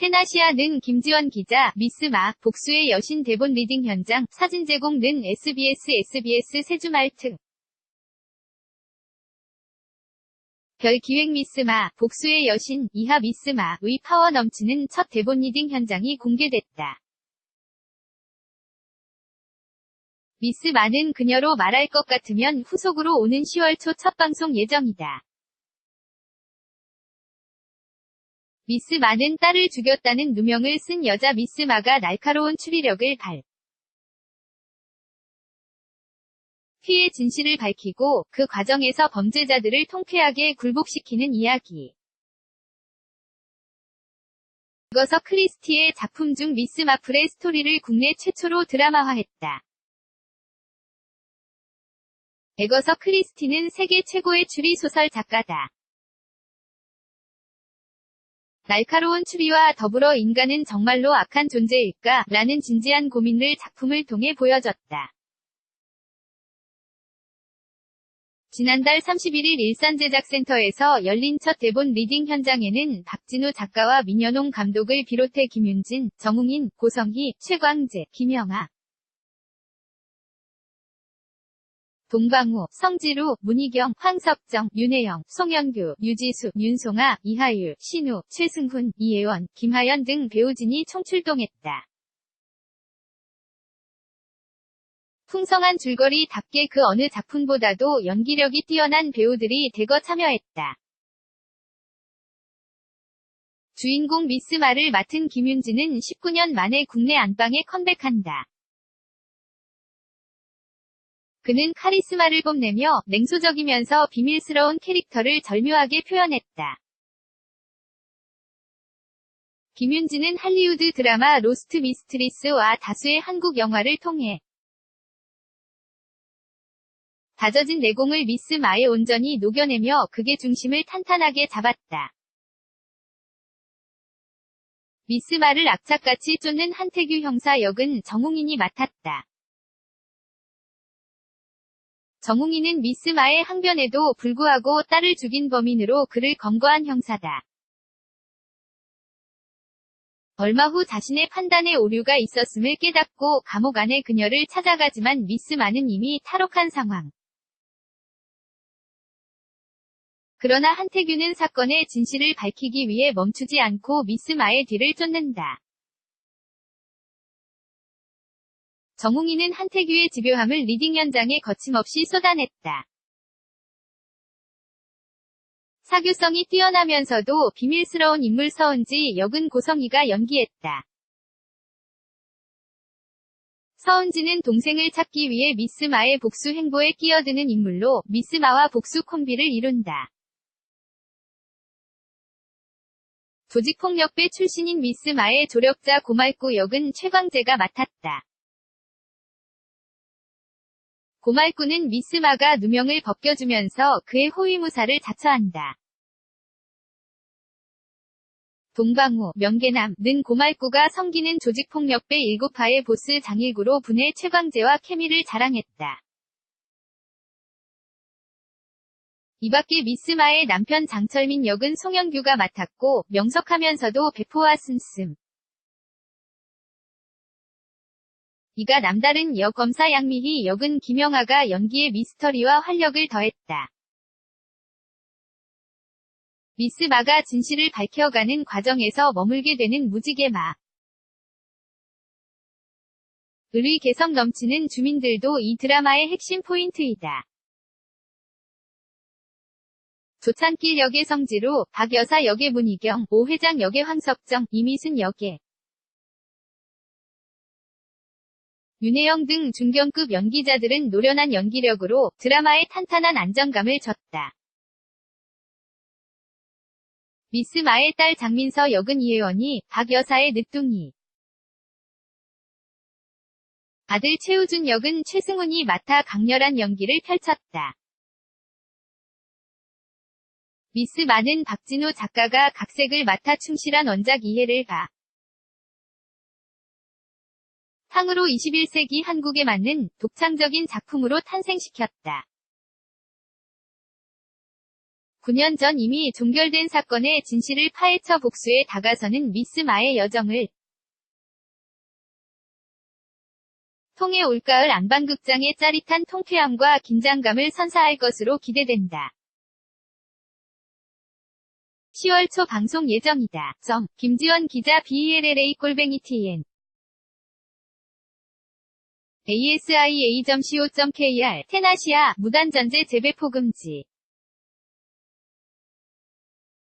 테나시아 는 김지원 기자, 미스마, 복수의 여신 대본 리딩 현장, 사진 제공 는 SBS SBS 세주말트. 별 기획 미스마, 복수의 여신, 이하 미스마의 파워 넘치는 첫 대본 리딩 현장이 공개됐다. 미스마는 그녀로 말할 것 같으면 후속으로 오는 10월 초 첫 방송 예정이다. 미스 마는 딸을 죽였다는 누명을 쓴 여자 미스 마가 날카로운 추리력을 발. 피해 진실을 밝히고 그 과정에서 범죄자들을 통쾌하게 굴복시키는 이야기. 그거서 크리스티의 작품 중 미스 마플의 스토리를 국내 최초로 드라마화했다. 에거서 크리스티는 세계 최고의 추리 소설 작가다. 날카로운 추리와 더불어 인간은 정말로 악한 존재일까? 라는 진지한 고민을 작품을 통해 보여줬다. 지난달 31일 일산제작센터에서 열린 첫 대본 리딩 현장에는 박진우 작가와 민현홍 감독을 비롯해 김윤진, 정웅인, 고성희, 최광재, 김영아, 동방우, 성지루, 문희경, 황석정, 윤혜영, 송영규, 유지수, 윤송아, 이하율, 신우, 최승훈, 이혜원, 김하연 등 배우진이 총출동했다. 풍성한 줄거리답게 그 어느 작품보다도 연기력이 뛰어난 배우들이 대거 참여했다. 주인공 미스마를 맡은 김윤진은 19년 만에 국내 안방에 컴백한다. 그는 카리스마를 뽐내며 냉소적이면서 비밀스러운 캐릭터를 절묘하게 표현했다. 김윤진은 할리우드 드라마 로스트 미스트리스와 다수의 한국 영화를 통해 다져진 내공을 미스 마에 온전히 녹여내며 극의 중심을 탄탄하게 잡았다. 미스 마를 악착같이 쫓는 한태규 형사 역은 정웅인이 맡았다. 정웅이는 미스마의 항변에도 불구하고 딸을 죽인 범인으로 그를 검거한 형사다. 얼마 후 자신의 판단에 오류가 있었음을 깨닫고 감옥 안에 그녀를 찾아가지만 미스마는 이미 탈옥한 상황. 그러나 한태규는 사건의 진실을 밝히기 위해 멈추지 않고 미스마의 뒤를 쫓는다. 정웅이는 한태규의 집요함을 리딩 현장에 거침없이 쏟아냈다. 사교성이 뛰어나면서도 비밀스러운 인물 서은지 역은 고성희가 연기했다. 서은지는 동생을 찾기 위해 미스마의 복수 행보에 끼어드는 인물로 미스마와 복수 콤비를 이룬다. 조직폭력배 출신인 미스마의 조력자 고말구 역은 최광재가 맡았다. 고말꾼은 미스마가 누명을 벗겨주면서 그의 호위무사를 자처한다. 동방호, 명계남,는 고말구가 섬기는 조직폭력배 7파의 보스 장일구로 분해 최광재와 케미를 자랑했다. 이밖에 미스마의 남편 장철민 역은 송영규가 맡았고 명석하면서도 배포와 쓴씀, 이가 남다른 여검사 양미희 역은 김영하가 연기의 미스터리와 활력을 더했다. 미스 마가 진실을 밝혀가는 과정에서 머물게 되는 무지개마. 의리 개성 넘치는 주민들도 이 드라마의 핵심 포인트이다. 조찬길 역의 성지로, 박여사 역의 문희경, 오 회장 역의 황석정, 이미순 역의 윤혜영 등 중견급 연기자들은 노련한 연기력으로 드라마에 탄탄한 안정감을 줬다. 미스 마의 딸 장민서 역은 이혜원이, 박 여사의 늦둥이. 아들 최우준 역은 최승훈이 맡아 강렬한 연기를 펼쳤다. 미스 마는 박진우 작가가 각색을 맡아 충실한 원작 이해를 봐. 상으로 21세기 한국에 맞는 독창적인 작품으로 탄생시켰다. 9년 전 이미 종결된 사건의 진실을 파헤쳐 복수에 다가서는 미스 마의 여정을 통해 올가을 안방극장의 짜릿한 통쾌함과 긴장감을 선사할 것으로 기대된다. 10월 초 방송 예정이다. 점. 김지원 기자 BLLA 골뱅이 TN asia.co.kr 테나시아 무단전제 재배포 금지